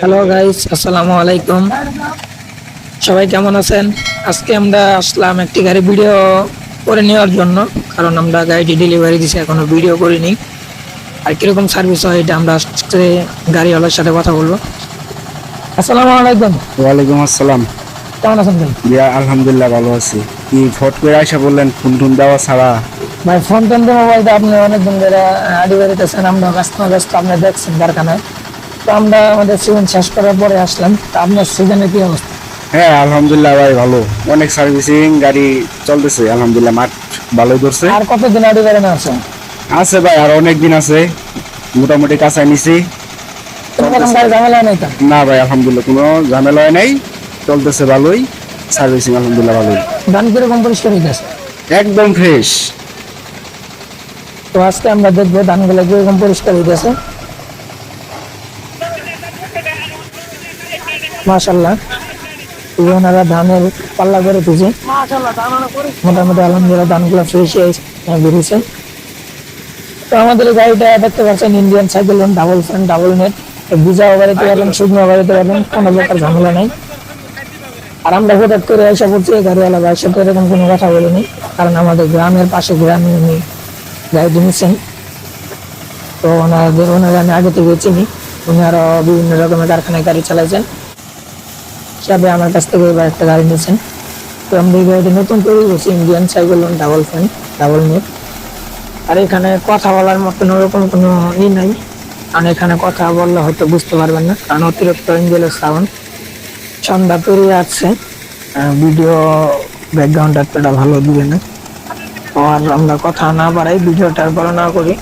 Hello guys আসসালামু আলাইকুম সবাই কেমন আছেন? আজকে আমরা আসলাম একটি গাড়ি ভিডিও করে নেওয়ার জন্য কারণ আমরা গাড়িটি ডেলিভারি দিছি এখনও ভিডিও করিনি। আর কীরকম সার্ভিস হয় এটা আমরা আজকে গাড়িওয়ালার সাথে কথা বলব। আসসালামু আলাইকুম। ওয়ালাইকুম আসসালাম। কেমন আছেন ভাই? আলহামদুলিল্লাহ ভালো আছি। কি ফট করে আইসা বললেন ফোন টুন দেওয়া ছাড়া। ভাই ফোন টোন দিয়ে মোবাইলটা আপনি অনেকদিন ধরে আডি বেরিতেছেন আমরা ব্যস্ত ব্যস্ত আপনি দেখছেন দরকার কারখানায়। তো আমরা আমাদের সিজন শেষ করার পরে আসলাম। তো আপনার সিজনের কি অবস্থা? হ্যাঁ আলহামদুলিল্লাহ ভাই ভালো। অনেক সার্ভিসিং গাড়ি চলতেছে আলহামদুলিল্লাহ মাঠ ভালোই ধরছে। আর কতদিন আডি আছে? আছে ভাই আর অনেক দিন আছে। মোটামুটি নিছি। না ভাই আলহামদুলিল্লাহ কোনো ঝামেলা হয় নাই। চলতেছে ভালোই সার্ভিসিং আলহামদুলিল্লাহ ভালোই। ধান কীরকম পরিষ্কার হইতেছে? একদম ফ্রেশ তো আজকে আমরা দেখব ধানগুলো কীরকম পরিষ্কার হইতেছে। মাশাল্লাহ ওনারা ধানের পাল্লা করে দিয়েছে। মোটামুটি আলহামদুলিল্লাহ ধানগুলো ফ্রেশ বেরিয়েছে। তো আমাদের গাড়িটা দেখতে পাচ্ছেন Indian cycle double double net ভিজা শুকনো কোনো প্রকার ঝামেলা নাই। আর হঠাৎ করে এসে পড়ছি গাড়িওয়ালা ভাইয়ের সাথে এরকম কোনো কথা বলিনি, কারণ আমাদের গ্রামের পাশে গ্রামে উনি গাড়িটি নিচ্ছেন তো ওনাদের ওনারা আমি আগে থেকে চিনি। উনি আরও বিভিন্ন রকমের কারখানায় গাড়ি চালাইছেন। হিসাবে আমার কাছ থেকে এবার একটা গাড়ি নিয়েছেন। তো আমরা এই গাড়িটি নতুন তৈরি করছি Indian cycle double fan double net আর এখানে কথা বলার মতন ওরকম কোনো ই নাই। কারণ এখানে কথা বললে হয়তো বুঝতে পারবেন না, কারণ অতিরিক্ত ইঞ্জেলের সাউন্ড সন্ধ্যা পেরিয়ে আসছে ভিডিও ব্যাকগ্রাউন্ড এতটা ভালো দিবে না। আর আমরা কথা না বাড়াই ভিডিওটা বর্ণনা করি।